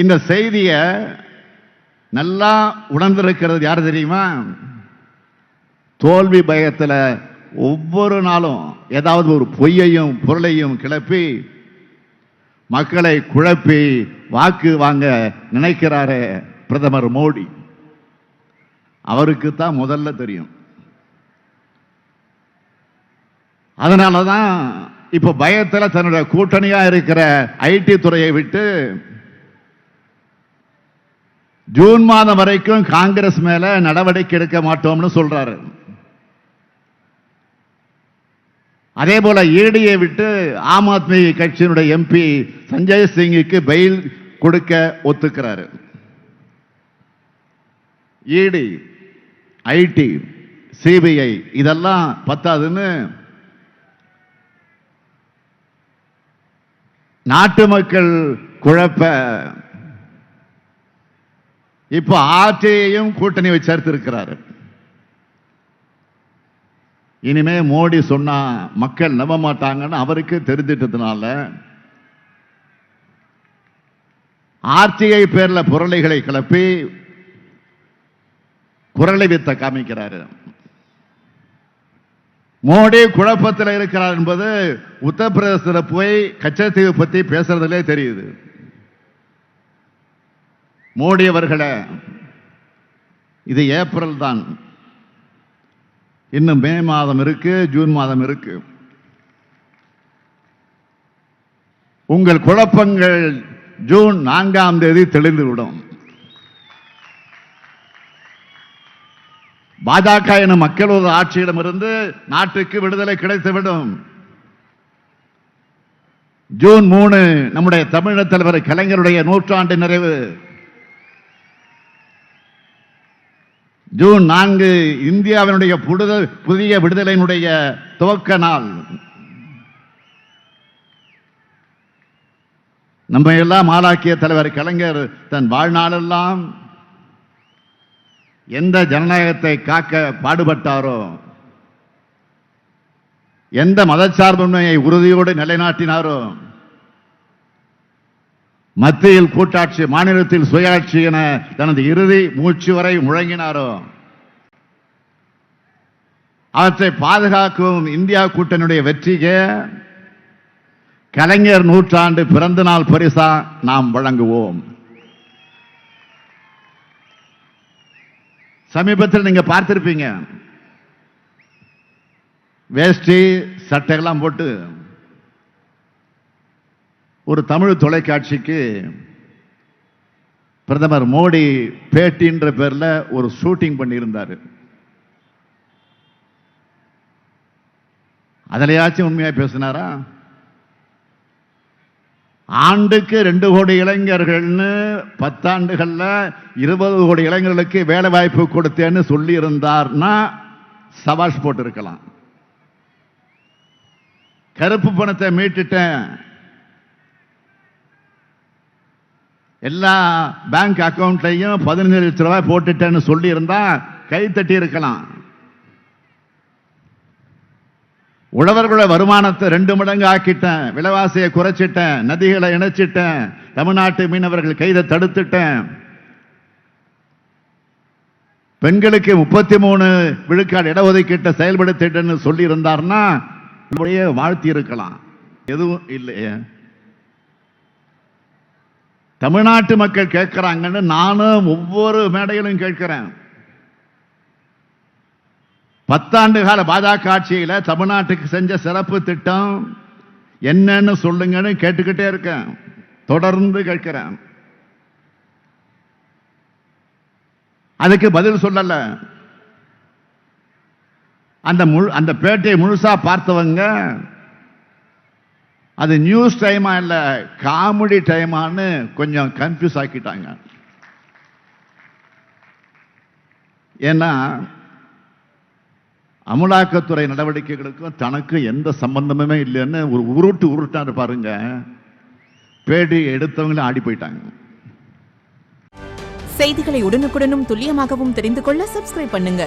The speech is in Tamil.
இந்த செய்தியை நல்லா உணர்ந்திருக்கிறது யார் தெரியுமா? தோல்வி பயத்தில் ஒவ்வொரு நாளும் ஏதாவது ஒரு பொய்யையும் பொருளையும் கிளப்பி மக்களை குழப்பி வாக்கு வாங்க நினைக்கிறாரே பிரதமர் மோடி. அவருக்கு தான் முதல்ல தெரியும். அதனால தான் இப்போ பயத்தில் தன்னுடைய கூட்டணியாக இருக்கிற ஐடி துறையை விட்டு ஜூன் மாதம் வரைக்கும் காங்கிரஸ் மேல நடவடிக்கை எடுக்க மாட்டோம்னு சொல்றாரு. அதே போல ஈடியை விட்டு ஆம் ஆத்மி கட்சியினுடைய எம்பி சஞ்சய் சிங்குக்கு பெயில் கொடுக்க ஒத்துக்கிறாரு. இடி ஐடி சிபிஐ இதெல்லாம் பத்தாதுன்னு நாட்டு மக்கள் குழப்ப இப்போ ஆர்டிஐயும் கூட்டணி சேர்த்திருக்கிறாரு. இனிமே மோடி சொன்னா மக்கள் நம்ப மாட்டாங்கன்னு அவருக்கு தெரிஞ்சிட்டதுனால ஆர்டிஐ பேர்ல புரளைகளை கிளப்பி குரலை வித்த காமிக்கிறாரு. மோடி குழப்பத்தில் இருக்கிறார் என்பது உத்தரப்பிரதேசத்தில் போய் கச்சத்தீவு பத்தி பேசுறதுலே தெரியுது. மோடி அவர்களே இது ஏப்ரல் தான். இன்னும் மே மாதம் இருக்கு ஜூன் மாதம் இருக்கு. உங்கள் குழப்பங்கள் ஜூன் நான்காம் தேதி தெளிந்துவிடும். பாஜக என மக்கள் ஒரு ஆட்சியிடமிருந்து நாட்டுக்கு விடுதலை கிடைத்துவிடும். ஜூன் மூணு நம்முடைய தமிழக தலைவர் கலைஞருடைய நூற்றாண்டு நிறைவு. ஜூன் நான்கு இந்தியாவினுடைய புடுத- புதிய விடுதலையினுடைய துவக்க நாள். நம்ம எல்லாம் ஆளாக்கிய தலைவர் கலைஞர் தன் வாழ்நாளெல்லாம் எந்த ஜனநாயகத்தை காக்க பாடுபட்டாரோ எந்த மதச்சார்பின்மையை உறுதியோடு நிலைநாட்டினாரோ மத்தியில் கூட்டாட்சி மாநிலத்தில் சுயாட்சி என தனது இறுதி மூச்சு வரை முழங்கினாரோ? அவற்றை பாதுகாக்கும் இந்தியா கூட்டணியுடைய வெற்றிக்கு கலைஞர் நூற்றாண்டு பிறந்த நாள் பரிசா நாம் வழங்குவோம். சமீபத்தில் நீங்க பார்த்திருப்பீங்க. வேஷ்டி சட்டையெல்லாம் போட்டு ஒரு தமிழ் தொலைக்காட்சிக்கு பிரதமர் மோடி பேட்டின்ற பேர்ல ஒரு ஷூட்டிங் பண்ணியிருந்தாரு. அதுலயாச்சும் உண்மையா பேசினாரா? ஆண்டுக்கு ரெண்டு கோடி இளைஞர்கள்னு பத்தாண்டுகள்ல இருபது கோடி இளைஞர்களுக்கு வேலை வாய்ப்பு கொடுத்தேன்னு சொல்லி சவாஷ் போட்டிருக்கலாம். போட்டு இருக்கலாம் கருப்பு பணத்தை மீட்டுட்டேன். எல்லா பேங்க் அக்கௌண்ட்லையும் பதினஞ்சு லட்ச ரூபாய் போட்டுட்டேன்னு சொல்லி இருந்தா கை தட்டி இருக்கலாம். உழவர்களோட வருமானத்தை ரெண்டு மடங்கு ஆக்கிட்டேன். விலைவாசியை குறைச்சிட்டேன். நதிகளை இணைச்சிட்டேன். தமிழ்நாட்டு மீனவர்கள் கைதை தடுத்துட்டேன். பெண்களுக்கு முப்பத்தி மூணு விழுக்காடு இடஒதுக்கீட்டை செயல்படுத்திட்டேன்னு சொல்லி இருந்தார்னா வாழ்த்தி இருக்கலாம். எதுவும் இல்லையே. தமிழ்நாட்டு மக்கள் கேட்கிறாங்கன்னு நானும் ஒவ்வொரு மேடையிலும் கேட்கிறேன். பத்தாண்டு கால பாஜக ஆட்சியில் தமிழ்நாட்டுக்கு செஞ்ச சிறப்பு திட்டம் என்னன்னு சொல்லுங்கன்னு கேட்டுக்கிட்டே இருக்கேன். தொடர்ந்து கேட்கிறேன். அதுக்கு பதில் சொல்லல. அந்த முழு அந்த பேட்டையை முழுசா பார்த்தவங்க அது நியூஸ் டைமா இல்லை காமெடி டைமான்னு கொஞ்சம் கன்ஃபியூஸ் ஆக்கிட்டாங்க. ஏன்னா அமலாக்கத்துறை நடவடிக்கைகளுக்கும் தனக்கு எந்த சம்பந்தமுமே இல்லைன்னு ஒரு உருட்டு உருட்டாரு பாருங்க. பேடி எடுத்தவங்களும் ஆடி போயிட்டாங்க. செய்திகளை உடனுக்குடனும் துல்லியமாகவும் தெரிந்து கொள்ள சப்ஸ்கிரைப் பண்ணுங்க.